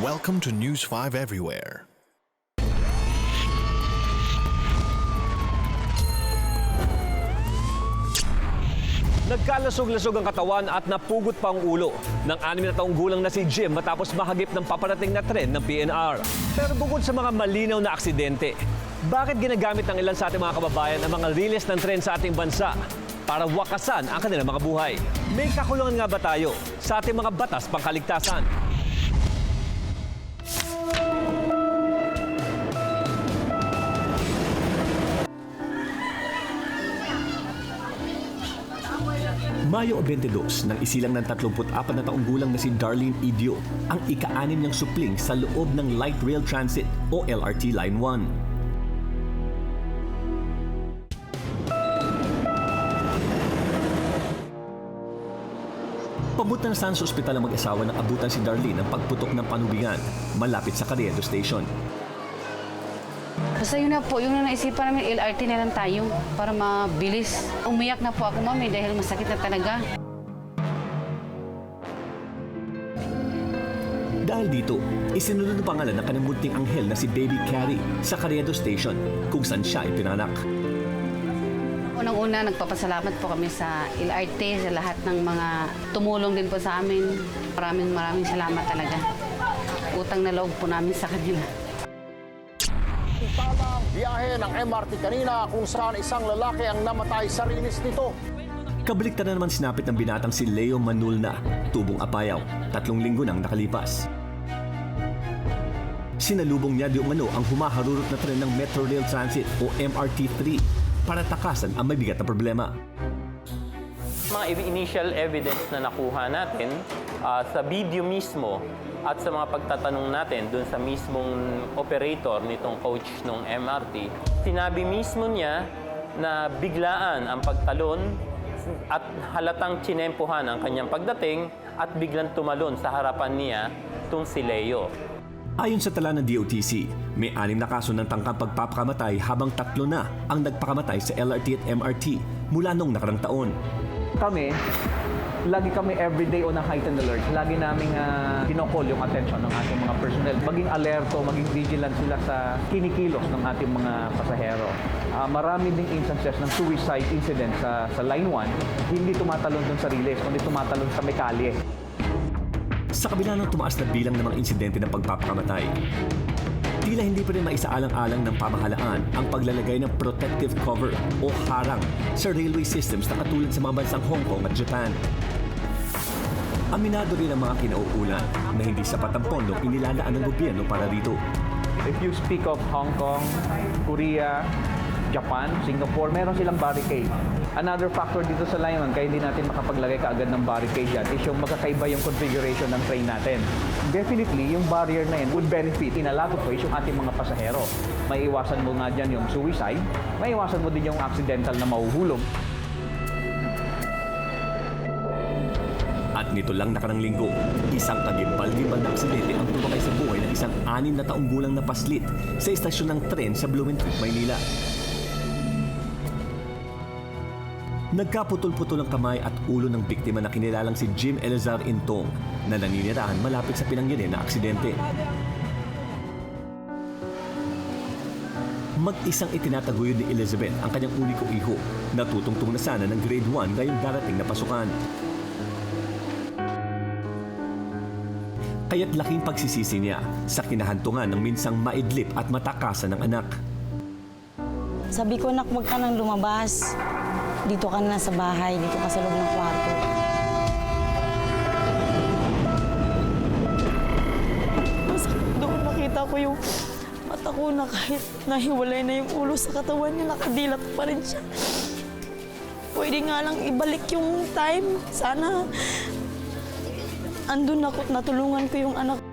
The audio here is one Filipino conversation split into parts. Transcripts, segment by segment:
Welcome to News 5 Everywhere. Nagkalasog-lasog ang katawan at napugot pa ang ulo ng anim na taong gulang na si Jim matapos mahagip ng paparating na tren ng PNR. Pero bukod sa mga malinaw na aksidente, bakit ginagamit ng ilan sa ating mga kababayan ang mga riles ng tren sa ating bansa para wakasan ang kanilang mga buhay? May kakulungan nga ba tayo sa ating mga batas pangkaligtasan? Mayo 22 nang isilang ng 34 na taong gulang na si Darlene Idio ang ika-anim niyang supling sa loob ng Light Rail Transit o LRT Line 1. Pabutan saan sa ospital ang mag-asawa ng abutan si Darlene ang pagputok ng panubingan malapit sa Carriedo Station. Basta yun na po, yung na naisipan namin, LRT na lang tayo para mabilis. Umiyak na po ako, mami, dahil masakit na talaga. Dahil dito, isinunod ang pangalan ng kanyang munting anghel na si Baby Carrie sa Carriedo Station kung saan siya ipinanak. Unang-una, nagpapasalamat po kami sa LRT, sa lahat ng mga tumulong din po sa amin. Maraming maraming salamat talaga. Utang na loob po namin sa kanila. Tama ang biyahe ng MRT kanina kung saan isang lalaki ang namatay sa rinis nito. Kabaliktad na naman sinapit ng binatang si Leo Manulna, tubong apayaw, tatlong linggo nang nakalipas. Sinalubong niya di umano ang humaharurot na tren ng Metro Rail Transit o MRT-3 para takasan ang mabigat na problema. Mga initial evidence na nakuha natin ah, sa video mismo at sa mga pagtatanong natin dun sa mismong operator nitong coach ng MRT, sinabi mismo niya na biglaan ang pagtalon at halatang chinempuhan ang kanyang pagdating at biglang tumalon sa harapan niya itong si Leo. Ayon sa tala ng DOTC, may anim na kaso ng tangkang pagpapakamatay habang tatlo na ang nagpakamatay sa LRT at MRT mula noong nakarang taon. Kami, lagi kami everyday on a heightened alert. Lagi naming uh, kinokall yung attention ng ating mga personnel. Maging alerto, maging vigilant sila sa kinikilos ng ating mga pasahero. Ah, marami ding instances ng suicide incident sa, sa Line 1, hindi tumatalon dun sa relays, kundi tumatalon sa may kalye. Sa kabila ng tumaas na bilang ng mga insidente ng pagpapakamatay, tila hindi pa rin maisaalang-alang ng pamahalaan ang paglalagay ng protective cover o harang sa railway systems na katulad sa mga bansang Hong Kong at Japan. Aminado rin ang mga kinauulan na hindi sapat ang pondong inilalaan ng gobyerno para rito. If you speak of Hong Kong, Korea, Japan, Singapore, meron silang barricade. Another factor dito sa 1, kaya hindi natin makapaglagay kaagad ng barricade yan, is yung magkakaiba yung configuration ng train natin. Definitely, yung barrier na yun would benefit in a lot of ways yung ating mga pasahero. May iwasan mo nga dyan yung suicide, may iwasan mo din yung accidental na mahuhulog. At nito lang nakarang linggo, isang kagimbal-gimbal na aksidente ang tumakay sa buhay ng isang anim na taong gulang na paslit sa istasyon ng tren sa Blumentritt, Maynila. Nagkaputol-putol ang kamay at ulo ng biktima na kinilalang si Jim Elazar Intong na naninirahan malapit sa pinangyari na aksidente. Mag-isang itinataguyod ni Elizabeth ang kanyang uniko iho na tutungtong na sana ng grade 1 ngayong darating na pasukan. Kaya't laking pagsisisi niya sa kinahantungan ng minsang maidlip at matakasan ng anak. Sabi ko, nak, huwag ka nang lumabas. Dito ka na sa bahay, dito ka sa loob ng kwarto. Masakit doon nakita ko yung mata ko na kahit nahiwalay na yung ulo sa katawan niya, nakadilat pa rin siya. Pwede nga lang ibalik yung time. Sana andun ako, natulungan ko yung anak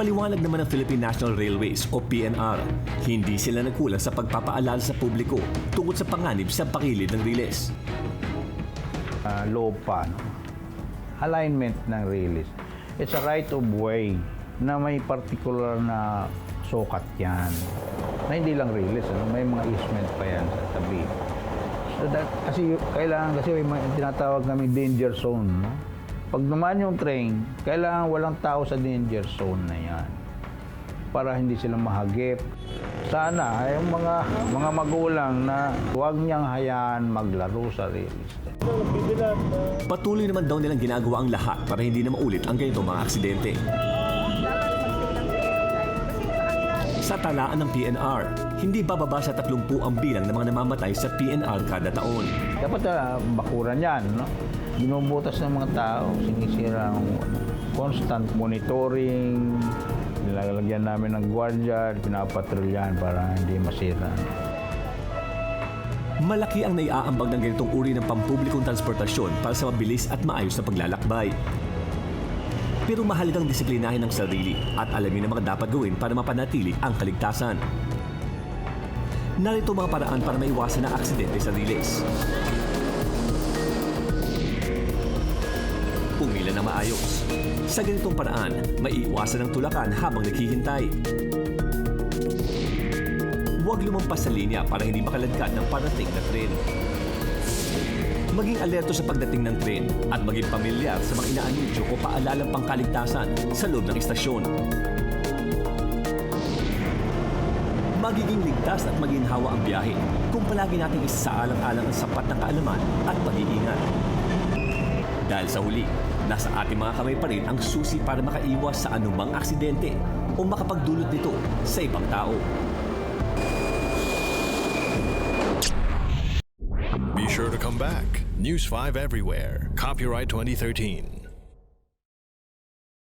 Paliwanag naman ng Philippine National Railways o PNR, hindi sila nagkulang sa pagpapaalala sa publiko tungkol sa panganib sa pakilid ng riles. uh, loob pa. No? Alignment ng release. It's a right of way na may particular na sukat yan. Na hindi lang release, ano? may mga easement pa yan sa tabi. Da- Kasi kailangan kasi may tinatawag kami danger zone. No? Pag naman yung train, kailangan walang tao sa danger zone na yan para hindi sila mahagip. Sana yung mga mga magulang na huwag niyang hayaan maglaro sa rail station. Patuloy naman daw nilang ginagawa ang lahat para hindi na maulit ang ganitong mga aksidente. Sa talaan ng PNR, hindi bababa sa 30 ang bilang ng mga namamatay sa PNR kada taon. Dapat uh, bakuran yan, no? Binubutas ng mga tao, sinisira ang constant monitoring, nilalagyan namin ng gwardiya, pinapatrolyan para hindi masira. Malaki ang naiaambag ng ganitong uri ng pampublikong transportasyon para sa mabilis at maayos na paglalakbay. Pero mahalagang disiplinahin ang sarili at alamin ang mga dapat gawin para mapanatili ang kaligtasan. Narito mga paraan para maiwasan ang aksidente sa riles. Pumila na maayos. Sa ganitong paraan, maiiwasan ang tulakan habang naghihintay. Huwag lumampas sa linya para hindi makaladkad ng parating na tren. Maging alerto sa pagdating ng tren at maging pamilyar sa mga inaanunsyo o paalalang pangkaligtasan sa loob ng istasyon. Magiging ligtas at maginhawa ang biyahe kung palagi nating isasaalang-alang ang sapat na kaalaman at pag-iingat. Dahil sa huli, nasa ating mga kamay pa rin ang susi para makaiwas sa anumang aksidente o makapagdulot nito sa ibang tao. Be sure to come back. News 5 everywhere. Copyright 2013.